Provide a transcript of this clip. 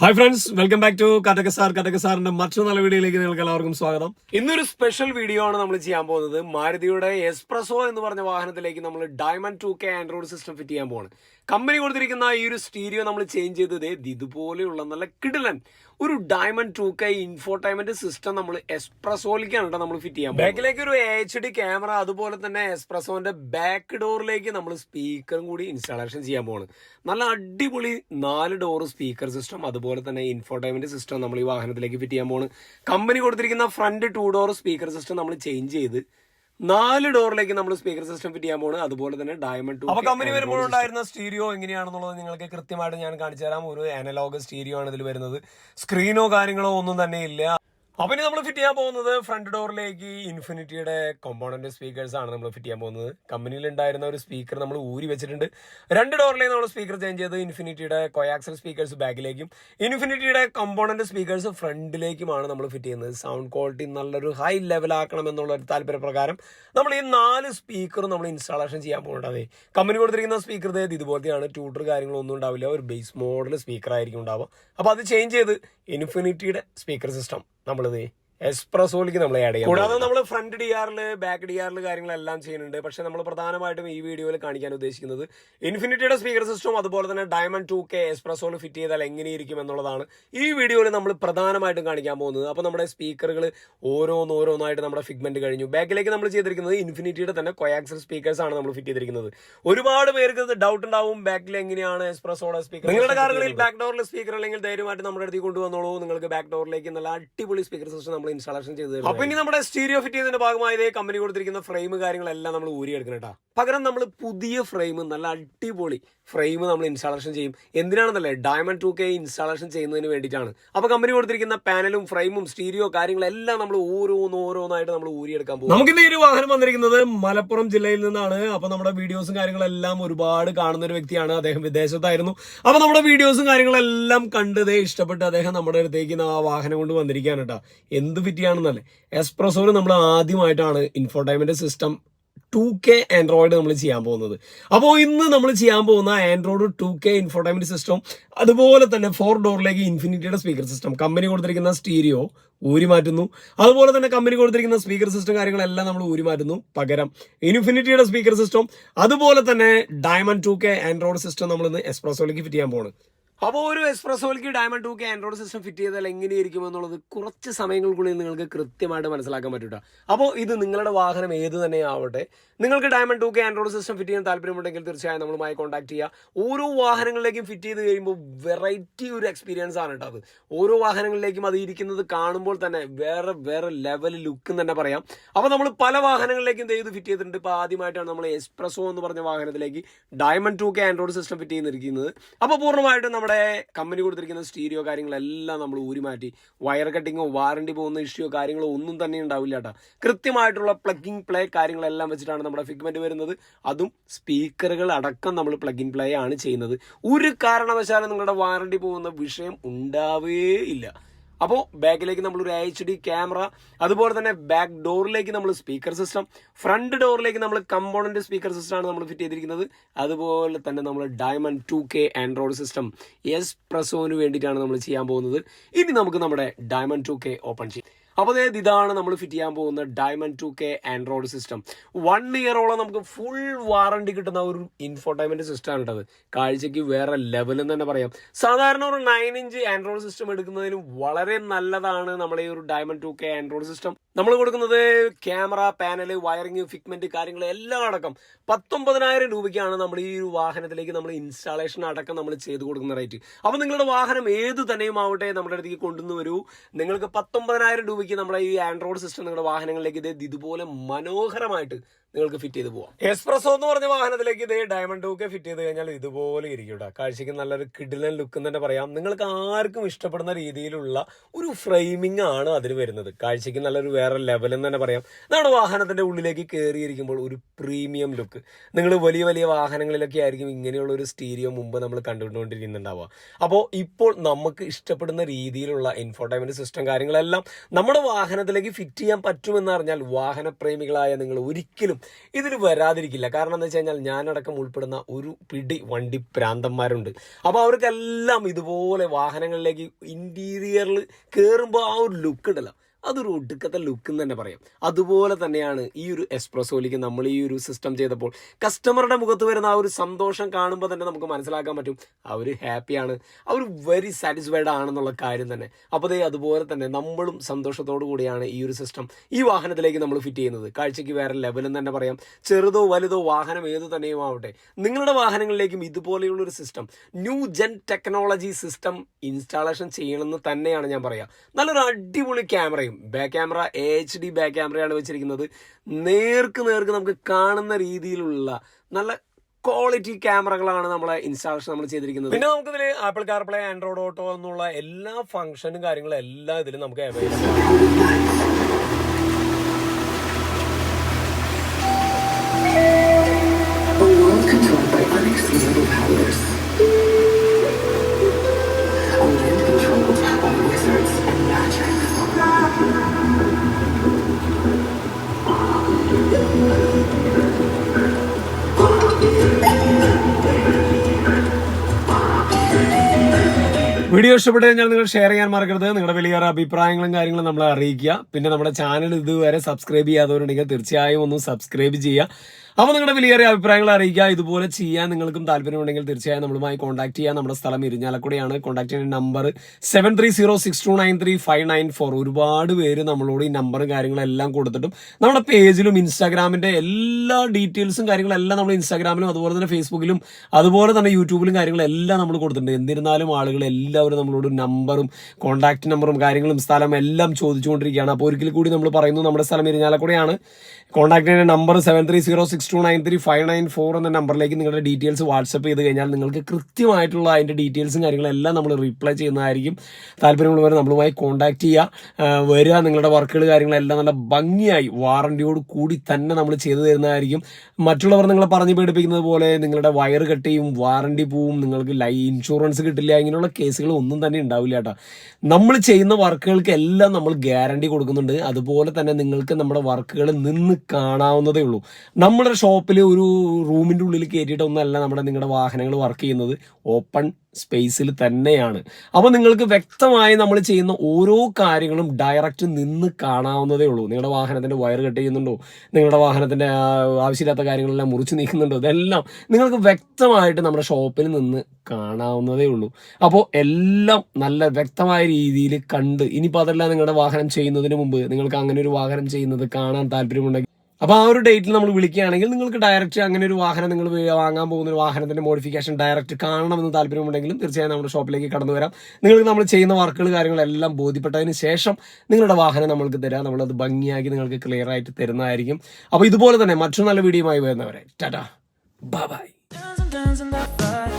Hi friends welcome back to Kattaka sir Kattaka സാറിന്റെ മറ്റൊരു നല്ല വീഡിയോയിലേക്ക് നിങ്ങൾക്ക് എല്ലാവർക്കും സ്വാഗതം. ഇന്നൊരു സ്പെഷ്യൽ വീഡിയോ ആണ് നമ്മൾ ചെയ്യാൻ പോകുന്നത്. മാരുതിയുടെ എസ്പ്രസോ എന്ന് പറഞ്ഞ വാഹനത്തിലേക്ക് നമ്മൾ diamond two K android system fit ചെയ്യാൻ പോവാണ്. കമ്പനി കൊടുത്തിരിക്കുന്ന ഈ ഒരു സ്റ്റീരിയോ നമ്മൾ ചേഞ്ച് ചെയ്തത് ഇതുപോലെയുള്ള നല്ല കിടിലൻ ഒരു diamond two K infotainment system നമ്മൾ എക്സ്പ്രസോലിക്കാണ് കേട്ടോ നമ്മൾ ഫിറ്റ് ചെയ്യാം ബാക്കിലേക്ക് ഒരു എച്ച് ഡി ക്യാമറ അതുപോലെ തന്നെ എക്സ്പ്രസോന്റെ ബാക്ക് ഡോറിലേക്ക് നമ്മൾ സ്പീക്കറും കൂടി ഇൻസ്റ്റാളേഷൻ ചെയ്യാൻ പോവാണ് നല്ല അടിപൊളി നാല് ഡോർ സ്പീക്കർ സിസ്റ്റം അതുപോലെ തന്നെ ഇൻഫോർടൈൻമെന്റ് സിസ്റ്റം നമ്മൾ ഈ വാഹനത്തിലേക്ക് ഫിറ്റ് ചെയ്യാൻ പോവാണ് കമ്പനി കൊടുത്തിരിക്കുന്ന front two door speaker system നമ്മൾ ചേഞ്ച് ചെയ്ത് നാല് ഡോറിലേക്ക് നമ്മൾ സ്പീക്കർ സിസ്റ്റം ഫിറ്റ് ചെയ്യാൻ പോകുന്നത് അതുപോലെ തന്നെ ഡയമണ്ട് അപ്പൊ കമ്പനി വരുമ്പോൾ ഉണ്ടായിരുന്ന സ്റ്റീരിയോ എങ്ങനെയാണെന്നുള്ളത് നിങ്ങൾക്ക് കൃത്യമായിട്ട് ഞാൻ കാണിച്ചു തരാം. ഒരു അനലോഗ് സ്റ്റീരിയോ ആണ് ഇതിൽ വരുന്നത്. സ്ക്രീനോ കാര്യങ്ങളോ ഒന്നും തന്നെ ഇല്ല. അപ്പൊ ഇനി നമ്മൾ ഫിറ്റ് ചെയ്യാൻ പോകുന്നത് ഫ്രണ്ട് ഡോറിലേക്ക് ഇൻഫിനിറ്റിയുടെ കോമ്പോണന്റ് സ്പീക്കേഴ്സ് ആണ് നമ്മൾ ഫിറ്റ് ചെയ്യാൻ പോകുന്നത്. കമ്പനിയിൽ ഉണ്ടായിരുന്ന ഒരു സ്പീക്കർ നമ്മൾ ഊരി വെച്ചിട്ടുണ്ട്. രണ്ട് ഡോറിലേക്ക് നമ്മൾ സ്പീക്കർ ചേഞ്ച് ചെയ്ത് ഇൻഫിനിറ്റിയുടെ കൊയാക്സൽ സ്പീക്കേഴ്സ് ബാക്കിലേക്കും ഇൻഫിനിറ്റിയുടെ കോമ്പോണന്റ് സ്പീക്കേഴ്സ് ഫ്രണ്ടിലേക്കുമാണ് നമ്മൾ ഫിറ്റ് ചെയ്യുന്നത്. സൗണ്ട് ക്വാളിറ്റി നല്ലൊരു ഹൈ ലെവൽ ആക്കണം എന്നുള്ള ഒരു താല്പര്യപ്രകാരം നമ്മൾ ഈ നാല് സ്പീക്കറും നമ്മൾ ഇൻസ്റ്റാളേഷൻ ചെയ്യാൻ പോകുന്നുണ്ട്. കമ്പനി കൊടുത്തിരിക്കുന്ന സ്പീക്കർ ഇത് ഇതുപോലത്തെയാണ് ട്യൂട്ടർ കാര്യങ്ങളൊന്നും ഉണ്ടാവില്ല. ഒരു ബേസ് മോഡൽ സ്പീക്കർ ആയിരിക്കും ഉണ്ടാവുക. അപ്പോൾ അത് ചേഞ്ച് ചെയ്ത് ഇൻഫിനിറ്റിയുടെ സ്പീക്കർ സിസ്റ്റം നമ്മളിത് എക്സ്പ്രസോയിലേക്ക് നമ്മൾ ആഡ് ചെയ്യാം കൂടാതെ നമ്മൾ ഫ്രണ്ട് ഡി ആറിൽ ബാക്ക് ഡി ആറിൽ കാര്യങ്ങളെല്ലാം ചെയ്യുന്നുണ്ട്. പക്ഷേ നമ്മൾ പ്രധാനമായിട്ടും ഈ വീഡിയോയിൽ കാണിക്കാൻ ഉദ്ദേശിക്കുന്നത് ഇൻഫിനിറ്റിയുടെ സ്പീക്കർ സിസ്റ്റം അതുപോലെ തന്നെ ഡയമണ്ട് ടു കെ എക്സ്പ്രസോൾ ഫിറ്റ് ചെയ്താൽ എങ്ങനെയിരിക്കും എന്നുള്ളതാണ് ഈ വീഡിയോയിൽ നമ്മൾ പ്രധാനമായിട്ടും കാണിക്കാൻ പോകുന്നത്. അപ്പോൾ നമ്മുടെ സ്പീക്കറുകൾ ഓരോന്ന് ഓരോന്നായിട്ട് നമ്മുടെ ഫിഗ്മെന്റ് കഴിഞ്ഞു. ബാക്കിലേക്ക് നമ്മൾ ചെയ്തിരിക്കുന്നത് ഇൻഫിനിറ്റിയുടെ തന്നെ കൊയാക്സൽ സ്പീക്കേഴ്സ് ആണ് നമ്മൾ ഫിറ്റ് ചെയ്തിരിക്കുന്നത്. ഒരുപാട് പേർക്ക് ഡൗട്ട് ഉണ്ടാവും ബാക്കിൽ എങ്ങനെയാണ് എക്സ്പ്രസോയുടെ സ്പീക്കർ നിങ്ങളുടെ കാറുകളിൽ ബാക്ക് ഡോറിൽ സ്പീക്കർ അല്ലെങ്കിൽ ധൈര്യമായിട്ട് നമ്മുടെ അടുത്ത് കൊണ്ടുവന്നോളൂ. നിങ്ങൾക്ക് ബാക്ക് ഡോറിലേക്ക് നല്ല അടിപൊളി സ്പീക്കർ സിസ്റ്റം നമ്മൾ ഇൻസ്റ്റാളേഷൻ ചെയ്ത് തരും. അപ്പൊ ഇനി നമ്മുടെ സ്റ്റീരിയോ ഫിറ്റ് ചെയ്തതിന്റെ ഭാഗമായി ഇതേ കമ്പനി കൊടുത്തിരിക്കുന്ന ഫ്രെയിം കാര്യങ്ങളെല്ലാം നമ്മൾ ഊരിയെടുക്കണം കേട്ടോ. പകരം നമ്മൾ പുതിയ ഫ്രെയിം നല്ല അടിപൊളി ഫ്രെയിം നമ്മൾ ഇൻസ്റ്റാളേഷൻ ചെയ്യും. എന്തിനാണെന്നല്ലേ? ഡയമണ്ട് ടു കെ ഇൻസ്റ്റാളേഷൻ ചെയ്യുന്നതിന് വേണ്ടിയിട്ടാണ്. അപ്പൊ കമ്പനി കൊടുത്തിരിക്കുന്ന പാനലും ഫ്രെയിമും സ്റ്റീരിയോ കാര്യങ്ങളെല്ലാം നമ്മൾ ഓരോന്ന് ഓരോന്നായിട്ട് നമ്മൾ ഊരിയെടുക്കാൻ പോകും നമുക്കിന്ന് ഈ ഒരു വാഹനം വന്നിരിക്കുന്നത് മലപ്പുറം ജില്ലയിൽ നിന്നാണ്. അപ്പൊ നമ്മുടെ വീഡിയോസും കാര്യങ്ങളെല്ലാം ഒരുപാട് കാണുന്ന ഒരു വ്യക്തിയാണ്. അദ്ദേഹം വിദേശത്തായിരുന്നു. അപ്പൊ നമ്മുടെ വീഡിയോസും കാര്യങ്ങളെല്ലാം കണ്ടതേ ഇഷ്ടപ്പെട്ട് അദ്ദേഹം നമ്മുടെ അടുത്തേക്ക് ആ വാഹനം കൊണ്ട് വന്നിരിക്കുകയാണ് കേട്ടോ. എന്ത് ഫിറ്റിയാണെന്നല്ലേ എക്സ്പ്രസോയിൽ നമ്മൾ ആദ്യമായിട്ടാണ് infotainment system two K android നമ്മൾ ചെയ്യാൻ പോകുന്നത്. അപ്പോൾ ഇന്ന് നമ്മൾ ചെയ്യാൻ പോകുന്ന android two K infotainment system അതുപോലെ തന്നെ ഫോർ ഡോറിലേക്ക് ഇൻഫിനിറ്റിയുടെ സ്പീക്കർ സിസ്റ്റം കമ്പനി കൊടുത്തിരിക്കുന്ന സ്റ്റീരിയോ ഊരി മാറ്റുന്നു. അതുപോലെ തന്നെ കമ്പനി കൊടുത്തിരിക്കുന്ന സ്പീക്കർ സിസ്റ്റം കാര്യങ്ങളെല്ലാം നമ്മൾ ഊരി മാറ്റുന്നു പകരം. ഇൻഫിനിറ്റിയുടെ സ്പീക്കർ സിസ്റ്റം അതുപോലെ തന്നെ diamond two K android system നമ്മൾ ഇന്ന് എക്സ്പ്രസോയിലേക്ക് ഫിറ്റ് ചെയ്യാൻ പോകുന്നത് അപ്പോൾ ഒരു എക്സ്പ്രസോയിലേക്ക് diamond two K android system fit ചെയ്താൽ എങ്ങനെയായിരിക്കും എന്നുള്ളത് കുറച്ച് സമയങ്ങൾക്കുള്ളിൽ നിങ്ങൾക്ക് കൃത്യമായിട്ട് മനസ്സിലാക്കാൻ പറ്റൂട്ട അപ്പോൾ ഇത് നിങ്ങളുടെ വാഹനം ഏത് തന്നെ ആവട്ടെ നിങ്ങൾക്ക് diamond two K android system fit ചെയ്യാൻ താല്പര്യമുണ്ടെങ്കിൽ തീർച്ചയായും നമ്മളുമായി കോൺടാക്ട് ചെയ്യുക ഓരോ വാഹനങ്ങളിലേക്കും ഫിറ്റ് ചെയ്ത് കഴിയുമ്പോൾ വെറൈറ്റി ഒരു എക്സ്പീരിയൻസ് ആണ് കേട്ടോ അത്. ഓരോ വാഹനങ്ങളിലേക്കും അത് ഇരിക്കുന്നത് കാണുമ്പോൾ തന്നെ വേറെ വേറെ ലെവൽ ലുക്ക് തന്നെ പറയാം. അപ്പോൾ നമ്മൾ പല വാഹനങ്ങളിലേക്കും ഇത് ഫിറ്റ് ചെയ്തിട്ടുണ്ട്. ഇപ്പോൾ ആദ്യമായിട്ടാണ് നമ്മൾ എക്സ്പ്രസോ എന്ന് പറഞ്ഞ വാഹനത്തിലേക്ക് diamond two K android system fit ചെയ്യുന്നിരിക്കുന്നത് അപ്പോൾ പൂർണമായിട്ടും നമ്മുടെ കമ്പനി കൊടുത്തിരിക്കുന്ന സ്റ്റീരിയോ കാര്യങ്ങളെല്ലാം നമ്മൾ ഊരി മാറ്റി. വയർ കട്ടിങ്ങോ വാറണ്ടി പോകുന്ന ഇഷ്യോ കാര്യങ്ങളോ ഒന്നും തന്നെ ഉണ്ടാവില്ല കേട്ടോ. കൃത്യമായിട്ടുള്ള പ്ലഗിങ് പ്ലേ കാര്യങ്ങളെല്ലാം വെച്ചിട്ടാണ് നമ്മുടെ ഫിഗ്മെന്റ് വരുന്നത്. അതും സ്പീക്കറുകൾ അടക്കം നമ്മൾ പ്ലഗിൻ പ്ലേ ആണ് ചെയ്യുന്നത്. ഒരു കാരണവശാലും നിങ്ങളുടെ വാറണ്ടി പോകുന്ന വിഷയം ഉണ്ടാവേ ഇല്ല. അപ്പോൾ ബാക്കിലേക്ക് നമ്മൾ ഒരു എച്ച് ഡി ക്യാമറ അതുപോലെ തന്നെ ബാക്ക് ഡോറിലേക്ക് നമ്മൾ സ്പീക്കർ സിസ്റ്റം ഫ്രണ്ട് ഡോറിലേക്ക് നമ്മൾ കമ്പോണന്റ് സ്പീക്കർ സിസ്റ്റം ആണ് നമ്മൾ ഫിറ്റ് ചെയ്തിരിക്കുന്നത്. അതുപോലെ തന്നെ നമ്മൾ diamond two K android system S പ്രസോന് വേണ്ടിയിട്ടാണ് നമ്മൾ ചെയ്യാൻ പോകുന്നത്. ഇനി നമുക്ക് നമ്മുടെ ഡയമണ്ട് ടു കെ ഓപ്പൺ ചെയ്യാം. അപ്പോൾ അതായത് ഇതാണ് നമ്മൾ ഫിറ്റ് ചെയ്യാൻ പോകുന്ന diamond two K android system one ഇയറോളം നമുക്ക് ഫുൾ വാറണ്ടി കിട്ടുന്ന ഒരു ഇൻഫോർടൈൻമെന്റ് സിസ്റ്റം ആണ് കേട്ടത് കാഴ്ചയ്ക്ക് വേറെ ലെവലും തന്നെ പറയാം. സാധാരണ ഒരു നയൻ ഇഞ്ച് ആൻഡ്രോയിഡ് സിസ്റ്റം എടുക്കുന്നതിന് വളരെ നല്ലതാണ് നമ്മുടെ ഈ ഒരു diamond two K android system നമ്മൾ കൊടുക്കുന്നത് ക്യാമറ പാനൽ വയറിംഗ് ഫിക്മെന്റ് കാര്യങ്ങൾ എല്ലാം അടക്കം. പത്തൊമ്പതിനായിരം രൂപയ്ക്കാണ് നമ്മൾ ഈ ഒരു വാഹനത്തിലേക്ക് നമ്മൾ ഇൻസ്റ്റാളേഷൻ അടക്കം നമ്മൾ ചെയ്ത് കൊടുക്കുന്ന റേറ്റ് അപ്പോൾ നിങ്ങളുടെ വാഹനം ഏത് തന്നെയും ആവട്ടെ നമ്മുടെ അടുത്തേക്ക് കൊണ്ടുവന്ന് വരൂ. നിങ്ങൾക്ക് പത്തൊമ്പതിനായിരം രൂപയ്ക്ക് നമ്മുടെ ഈ ആൻഡ്രോയിഡ് സിസ്റ്റം നിങ്ങളുടെ വാഹനങ്ങളിലേക്ക് ഇത് ഇതുപോലെ മനോഹരമായിട്ട് നിങ്ങൾക്ക് ഫിറ്റ് ചെയ്ത് പോവാം. എക്സ്പ്രസോ എന്ന് പറഞ്ഞ വാഹനത്തിലേക്ക് ഇതേ ഡയമണ്ട് ഒക്കെ ഫിറ്റ് ചെയ്ത് കഴിഞ്ഞാൽ ഇതുപോലെ ഇരിക്കും കേട്ടോ കാഴ്ചയ്ക്ക് നല്ലൊരു കിഡിലൻ ലുക്ക് തന്നെ പറയാം. നിങ്ങൾക്ക് ആർക്കും ഇഷ്ടപ്പെടുന്ന രീതിയിലുള്ള ഒരു ഫ്രെയിമിംഗ് ആണ് അതിന് വരുന്നത്. കാഴ്ചയ്ക്ക് നല്ലൊരു വേറെ ലെവൽ എന്ന് തന്നെ പറയാം. നമ്മുടെ വാഹനത്തിന്റെ ഉള്ളിലേക്ക് കയറിയിരിക്കുമ്പോൾ ഒരു പ്രീമിയം ലുക്ക് നിങ്ങൾ വലിയ വലിയ വാഹനങ്ങളിലൊക്കെ ആയിരിക്കും ഇങ്ങനെയുള്ള ഒരു സ്റ്റീരിയോ മുമ്പ് നമ്മൾ കണ്ടുകൊണ്ടിരിക്കുന്നുണ്ടാവുക. അപ്പോൾ ഇപ്പോൾ നമുക്ക് ഇഷ്ടപ്പെടുന്ന രീതിയിലുള്ള ഇൻഫോർടൈൻമെന്റ് സിസ്റ്റം കാര്യങ്ങളെല്ലാം നമ്മുടെ വാഹനത്തിലേക്ക് ഫിറ്റ് ചെയ്യാൻ പറ്റുമെന്ന് അറിഞ്ഞാൽ വാഹനപ്രേമികളായ നിങ്ങൾ ഒരിക്കലും ഇതിൽ വരാതിരിക്കില്ല. കാരണം എന്താ വെച്ച് കഴിഞ്ഞാൽ ഞാനടക്കം ഉൾപ്പെടുന്ന ഒരു പിടി വണ്ടി പ്രാന്തന്മാരുണ്ട്. അപ്പോൾ അവർക്കെല്ലാം ഇതുപോലെ വാഹനങ്ങളിലേക്ക് ഇന്റീരിയറിൽ കയറുമ്പോൾ ആ ഒരു ലുക്ക് ഉണ്ടല്ലോ അതൊരു ഒടുക്കത്തെ ലുക്ക് എന്ന് തന്നെ പറയാം. അതുപോലെ തന്നെയാണ് ഈ ഒരു എക്സ്പ്രസോയിലേക്ക് നമ്മൾ ഈ ഒരു സിസ്റ്റം ചെയ്തപ്പോൾ കസ്റ്റമറുടെ മുഖത്ത് വരുന്ന ആ ഒരു സന്തോഷം കാണുമ്പോൾ തന്നെ നമുക്ക് മനസ്സിലാക്കാൻ പറ്റും. അവർ ഹാപ്പിയാണ് അവർ വെരി സാറ്റിസ്ഫൈഡ് ആണെന്നുള്ള കാര്യം തന്നെ. അപ്പോൾ ദേ അതുപോലെ തന്നെ നമ്മളും സന്തോഷത്തോടു കൂടിയാണ് ഈ ഒരു സിസ്റ്റം ഈ വാഹനത്തിലേക്ക് നമ്മൾ ഫിറ്റ് ചെയ്യുന്നത്. കാഴ്ചയ്ക്ക് വേറെ ലെവലെന്ന് തന്നെ പറയാം. ചെറുതോ വലുതോ വാഹനം ഏത് തന്നെയും ആവട്ടെ നിങ്ങളുടെ വാഹനങ്ങളിലേക്കും ഇതുപോലെയുള്ള ഒരു system new gen technology system installation ചെയ്യണമെന്ന് തന്നെയാണ് ഞാൻ പറയാം. നല്ലൊരു അടിപൊളി ക്യാമറയും back camera H D back ക്യാമറയാണ് വെച്ചിരിക്കുന്നത്. നേർക്ക് നേർക്ക് നമുക്ക് കാണുന്ന രീതിയിലുള്ള നല്ല ക്വാളിറ്റി ക്യാമറകളാണ് നമ്മളെ ഇൻസ്റ്റാളേഷൻ നമ്മൾ ചെയ്തിരിക്കുന്നത്. പിന്നെ നമുക്ക് ഇതിൽ ആപ്പിൾ കാർപ്ലേ ആൻഡ്രോയിഡ് ഓട്ടോ എന്നുള്ള എല്ലാ ഫംഗ്ഷനും കാര്യങ്ങളും എല്ലാം ഇതിൽ നമുക്ക് അവൈലബിൾ A വീഡിയോ ഇഷ്ടപ്പെട്ടു കഴിഞ്ഞാൽ നിങ്ങൾ ഷെയർ ചെയ്യാൻ മറക്കരുത്. നിങ്ങളുടെ വലിയ അഭിപ്രായങ്ങളും കാര്യങ്ങളും നമ്മളെ അറിയിക്കുക. പിന്നെ നമ്മുടെ ചാനൽ ഇതുവരെ സബ്സ്ക്രൈബ് ചെയ്യാത്തവരുണ്ടെങ്കിൽ തീർച്ചയായും ഒന്ന് സബ്സ്ക്രൈബ് ചെയ്യുക. അപ്പോൾ നിങ്ങളുടെ വിലയേറിയ അഭിപ്രായങ്ങൾ അറിയിക്കുക. ഇതുപോലെ ചെയ്യാൻ നിങ്ങൾക്കും താല്പര്യമുണ്ടെങ്കിൽ തീർച്ചയായും നമ്മളുമായി കോൺടാക്ട് ചെയ്യാം. നമ്മുടെ സ്ഥലം ഇരിഞ്ഞാലക്കുടിയാണ്. കോൺടാക്ട് ചെയ്യുന്ന number seven three zero six two nine three five nine four ഒരുപാട് പേര് നമ്മളോട് ഈ നമ്പറും കാര്യങ്ങളെല്ലാം കൊടുത്തിട്ടും നമ്മുടെ പേജിലും ഇൻസ്റ്റാഗ്രാമിന്റെ എല്ലാ ഡീറ്റെയിൽസും കാര്യങ്ങളെല്ലാം നമ്മൾ ഇൻസ്റ്റാഗ്രാമിലും അതുപോലെ തന്നെ ഫേസ്ബുക്കിലും അതുപോലെ തന്നെ യൂട്യൂബിലും കാര്യങ്ങളെല്ലാം നമ്മൾ കൊടുത്തിട്ടുണ്ട്. എന്നിരുന്നാലും ആളുകൾ എല്ലാവരും നമ്മളോട് നമ്പറും കോൺടാക്ട് നമ്പറും കാര്യങ്ങളും സ്ഥലം എല്ലാം ചോദിച്ചുകൊണ്ടിരിക്കുകയാണ്. അപ്പോൾ ഒരിക്കൽ കൂടി നമ്മൾ പറയുന്നു നമ്മുടെ സ്ഥലം ഇരിഞ്ഞാലക്കുടിയാണ്. കോൺടാക്ട് ചെയ്യുന്ന number seven three zero six two nine three five nine four എന്ന നമ്പറിലേക്ക് നിങ്ങളുടെ ഡീറ്റെയിൽസ് വാട്സപ്പ് ചെയ്ത് കഴിഞ്ഞാൽ നിങ്ങൾക്ക് കൃത്യമായിട്ടുള്ള അതിന്റെ ഡീറ്റെയിൽസും കാര്യങ്ങളെല്ലാം നമ്മൾ റിപ്ലൈ ചെയ്യുന്നതായിരിക്കും. താല്പര്യമുള്ളവർ നമ്മളുമായി കോൺടാക്ട് ചെയ്യുക. വരിക നിങ്ങളുടെ വർക്കുകൾ കാര്യങ്ങളെല്ലാം നല്ല ഭംഗിയായി വാറണ്ടിയോട് കൂടി തന്നെ നമ്മൾ ചെയ്തു തരുന്നതായിരിക്കും. മറ്റുള്ളവർ നിങ്ങളെ പറഞ്ഞു പേടിപ്പിക്കുന്നത് പോലെ നിങ്ങളുടെ വയർ കെട്ടിയും വാറണ്ടി പോവും നിങ്ങൾക്ക് ലൈ ഇൻഷുറൻസ് കിട്ടില്ല ഇങ്ങനെയുള്ള കേസുകൾ ഒന്നും തന്നെ ഉണ്ടാവില്ല കേട്ടോ. നമ്മൾ ചെയ്യുന്ന വർക്കുകൾക്ക് എല്ലാം നമ്മൾ ഗ്യാരണ്ടി കൊടുക്കുന്നുണ്ട്. അതുപോലെ തന്നെ നിങ്ങൾക്ക് നമ്മുടെ വർക്കുകൾ നിന്ന് കാണാവുന്നതേ ഉള്ളൂ. നമ്മുടെ ഷോപ്പിൽ ഒരു റൂമിന്റെ ഉള്ളിൽ കയറ്റിയിട്ടൊന്നല്ല നമ്മുടെ നിങ്ങളുടെ വാഹനങ്ങൾ വർക്ക് ചെയ്യുന്നത്. ഓപ്പൺ സ്പേസിൽ തന്നെയാണ്. അപ്പോൾ നിങ്ങൾക്ക് വ്യക്തമായി നമ്മൾ ചെയ്യുന്ന ഓരോ കാര്യങ്ങളും ഡയറക്റ്റ് നിന്ന് കാണാവുന്നതേ ഉള്ളൂ. നിങ്ങളുടെ വാഹനത്തിന്റെ വയർ കട്ട് ചെയ്യുന്നുണ്ടോ? നിങ്ങളുടെ വാഹനത്തിന്റെ ആവശ്യമില്ലാത്ത കാര്യങ്ങളെല്ലാം മുറിച്ച് നീക്കുന്നുണ്ടോ? ഇതെല്ലാം നിങ്ങൾക്ക് വ്യക്തമായിട്ട് നമ്മുടെ ഷോപ്പിൽ നിന്ന് കാണാവുന്നതേ ഉള്ളൂ. അപ്പോൾ എല്ലാം നല്ല വ്യക്തമായ രീതിയിൽ കണ്ട് ഇനിയിപ്പോൾ അതെല്ലാം നിങ്ങളുടെ വാഹനം ചെയ്യുന്നതിന് മുമ്പ് നിങ്ങൾക്ക് അങ്ങനെ ഒരു വാഹനം ചെയ്യുന്നത് കാണാൻ താല്പര്യമുണ്ടെങ്കിൽ അപ്പോൾ ആ ഒരു ഡേറ്റിൽ നമ്മൾ വിളിക്കുകയാണെങ്കിൽ നിങ്ങൾക്ക് ഡയറക്റ്റ് അങ്ങനെ ഒരു വാഹനം നിങ്ങൾ വാങ്ങാൻ പോകുന്ന ഒരു വാഹനത്തിന്റെ മോഡിഫിക്കേഷൻ ഡയറക്റ്റ് കാണണമെന്ന് താല്പര്യമുണ്ടെങ്കിലും തീർച്ചയായും നമ്മുടെ ഷോപ്പിലേക്ക് കടന്നു വരാം. നിങ്ങൾക്ക് നമ്മൾ ചെയ്യുന്ന വർക്കുകൾ കാര്യങ്ങളെല്ലാം ബോധ്യപ്പെട്ടതിന് ശേഷം നിങ്ങളുടെ വാഹനം നമ്മൾക്ക് തരാം. നമ്മളത് ഭംഗിയാക്കി നിങ്ങൾക്ക് ക്ലിയർ ആയിട്ട് തരുന്നതായിരിക്കും. അപ്പോൾ ഇതുപോലെ തന്നെ മറ്റൊരു നല്ല വീഡിയോ വീഡിയോയുമായി വരുന്നവരെ. ടാറ്റാ. By fire,